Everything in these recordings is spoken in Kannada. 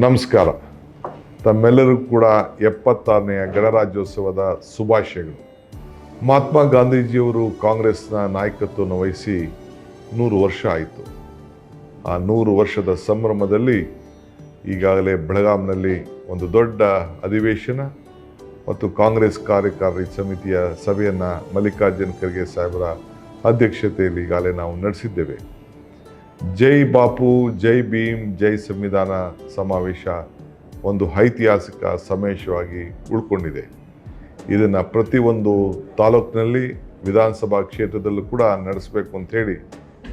ನಮಸ್ಕಾರ. ತಮ್ಮೆಲ್ಲರಿಗೂ ಕೂಡ ಎಪ್ಪತ್ತಾರನೆಯ ಗಣರಾಜ್ಯೋತ್ಸವದ ಶುಭಾಶಯಗಳು. ಮಹಾತ್ಮ ಗಾಂಧೀಜಿಯವರು ಕಾಂಗ್ರೆಸ್ನ ನಾಯಕತ್ವವನ್ನು ವಹಿಸಿ ನೂರು ವರ್ಷ ಆಯಿತು. ಆ ನೂರು ವರ್ಷದ ಸಂಭ್ರಮದಲ್ಲಿ ಈಗಾಗಲೇ ಬೆಳಗಾಂನಲ್ಲಿ ಒಂದು ದೊಡ್ಡ ಅಧಿವೇಶನ ಮತ್ತು ಕಾಂಗ್ರೆಸ್ ಕಾರ್ಯಕಾರಿ ಸಮಿತಿಯ ಸಭೆಯನ್ನು ಮಲ್ಲಿಕಾರ್ಜುನ್ ಖರ್ಗೆ ಸಾಹೇಬರ ಅಧ್ಯಕ್ಷತೆಯಲ್ಲಿ ಈಗಾಗಲೇ ನಾವು ನಡೆಸಿದ್ದೇವೆ. ಜೈ ಬಾಪು, ಜೈ ಭೀಮ್, ಜೈ ಸಂವಿಧಾನ ಸಮಾವೇಶ ಒಂದು ಐತಿಹಾಸಿಕ ಸಮಾವೇಶವಾಗಿ ಉಳ್ಕೊಂಡಿದೆ. ಇದನ್ನು ಪ್ರತಿಯೊಂದು ತಾಲೂಕಿನಲ್ಲಿ, ವಿಧಾನಸಭಾ ಕ್ಷೇತ್ರದಲ್ಲೂ ಕೂಡ ನಡೆಸಬೇಕು ಅಂಥೇಳಿ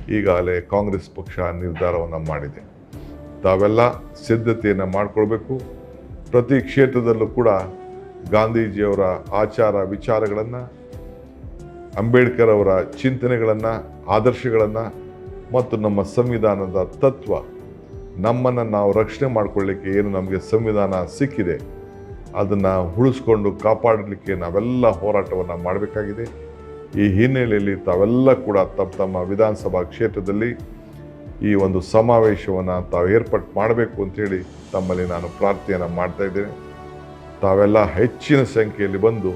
ಈಗಾಗಲೇ ಕಾಂಗ್ರೆಸ್ ಪಕ್ಷ ನಿರ್ಧಾರವನ್ನು ಮಾಡಿದೆ. ತಾವೆಲ್ಲ ಸಿದ್ಧತೆಯನ್ನು ಮಾಡಿಕೊಳ್ಬೇಕು. ಪ್ರತಿ ಕ್ಷೇತ್ರದಲ್ಲೂ ಕೂಡ ಗಾಂಧೀಜಿಯವರ ಆಚಾರ ವಿಚಾರಗಳನ್ನು, ಅಂಬೇಡ್ಕರ್ ಅವರ ಚಿಂತನೆಗಳನ್ನು, ಆದರ್ಶಗಳನ್ನು ಮತ್ತು ನಮ್ಮ ಸಂವಿಧಾನದ ತತ್ವ. ನಮ್ಮನ್ನು ನಾವು ರಕ್ಷಣೆ ಮಾಡಿಕೊಳ್ಳಿಕ್ಕೆ ಏನು ನಮಗೆ ಸಂವಿಧಾನ ಸಿಕ್ಕಿದೆ, ಅದನ್ನು ಉಳಿಸ್ಕೊಂಡು ಕಾಪಾಡಲಿಕ್ಕೆ ನಾವೆಲ್ಲ ಹೋರಾಟವನ್ನು ಮಾಡಬೇಕಾಗಿದೆ. ಈ ಹಿನ್ನೆಲೆಯಲ್ಲಿ ತಾವೆಲ್ಲ ಕೂಡ ತಮ್ಮ ತಮ್ಮ ವಿಧಾನಸಭಾ ಕ್ಷೇತ್ರದಲ್ಲಿ ಈ ಒಂದು ಸಮಾವೇಶವನ್ನು ತಾವು ಏರ್ಪಾಟ್ ಮಾಡಬೇಕು ಅಂಥೇಳಿ ತಮ್ಮಲ್ಲಿ ನಾನು ಪ್ರಾರ್ಥನೆಯನ್ನು ಮಾಡ್ತಾ ಇದ್ದೇನೆ. ತಾವೆಲ್ಲ ಹೆಚ್ಚಿನ ಸಂಖ್ಯೆಯಲ್ಲಿ ಬಂದು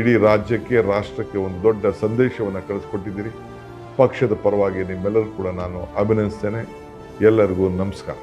ಇಡೀ ರಾಜ್ಯಕ್ಕೆ, ರಾಷ್ಟ್ರಕ್ಕೆ ಒಂದು ದೊಡ್ಡ ಸಂದೇಶವನ್ನು ಕಳಿಸ್ಕೊಟ್ಟಿದ್ದೀರಿ. ಪಕ್ಷದ ಪರವಾಗಿ ನಿಮ್ಮೆಲ್ಲರೂ ಕೂಡ ನಾನು ಅಭಿನಂದಿಸ್ತೇನೆ. ಎಲ್ಲರಿಗೂ ನಮಸ್ಕಾರ.